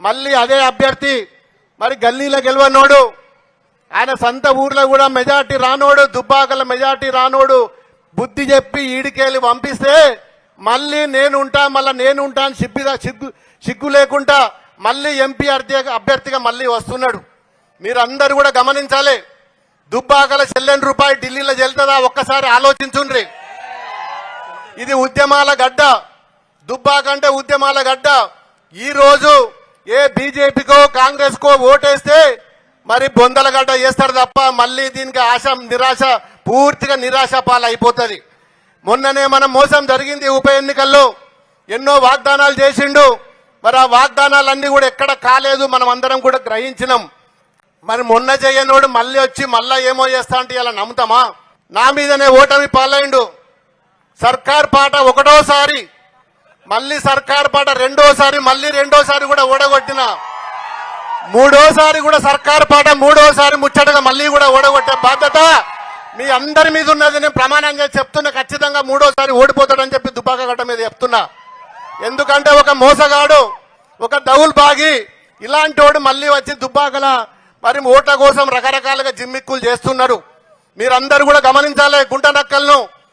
మళ్ళీ అదే అభ్యర్థి. మరి గల్లీలో గెలవనోడు ఆయన సొంత ఊర్లో కూడా మెజార్టీ రానోడు దుబ్బాకల మెజార్టీ రానోడు బుద్ధి చెప్పి ఈడికెళ్ళి పంపిస్తే మళ్ళీ నేనుంటా మళ్ళీ నేనుంటా అని సిగ్గు సిగ్గు సిగ్గు లేకుండా మళ్ళీ ఎంపీ అభ్యర్థి అభ్యర్థిగా మళ్ళీ వస్తున్నాడు. మీరందరూ కూడా గమనించాలి. దుబ్బాకల చెల్లెని రూపాయి ఢిల్లీలో చెల్తుందా ఒక్కసారి ఆలోచించుండ్రి. ఇది ఉద్యమాల గడ్డ. దుబ్బాక అంటే ఉద్యమాల గడ్డ. ఈ రోజు ఏ బీజేపీకో కాంగ్రెస్ కో ఓటేస్తే మరి బొందల గడ్డ తప్ప మళ్ళీ దీనికి ఆశ నిరాశ పూర్తిగా నిరాశ పాలైపోతుంది. మొన్ననే మనం మోసం జరిగింది ఉప ఎన్నికల్లో. ఎన్నో వాగ్దానాలు చేసిండు. మరి ఆ వాగ్దానాలన్నీ కూడా ఎక్కడ కాలేదు మనం అందరం కూడా గ్రహించినాం. మరి మొన్న చేయనోడు మళ్ళీ వచ్చి మళ్ళా ఏమో చేస్తా అంటే ఇలా నమ్ముతామా? నా మీదనే ఓటమి పాలైండు. సర్కార్ పాట ఒకటోసారి మళ్ళీ సర్కార్ పాట రెండోసారి మళ్ళీ రెండోసారి కూడా ఓడగొట్టిన. మూడోసారి కూడా సర్కార్ పాట మూడోసారి ముచ్చటగా మళ్ళీ కూడా ఓడగొట్టే బాధ్యత మీ అందరి మీద ఉన్నది. నేను ప్రమాణంగా చెప్తున్నా ఖచ్చితంగా మూడోసారి ఓడిపోతాడని చెప్పి దుబ్బాక గడ్డ మీద చెప్తున్నా. ఎందుకంటే ఒక మోసగాడు ఒక దౌల్ బాగి ఇలాంటి వాడు మళ్ళీ వచ్చి దుబ్బాకల మరి ఓట్ల కోసం రకరకాలుగా జిమ్మిక్కులు చేస్తున్నారు. మీరందరూ కూడా గమనించాలి గుంట నక్కలను.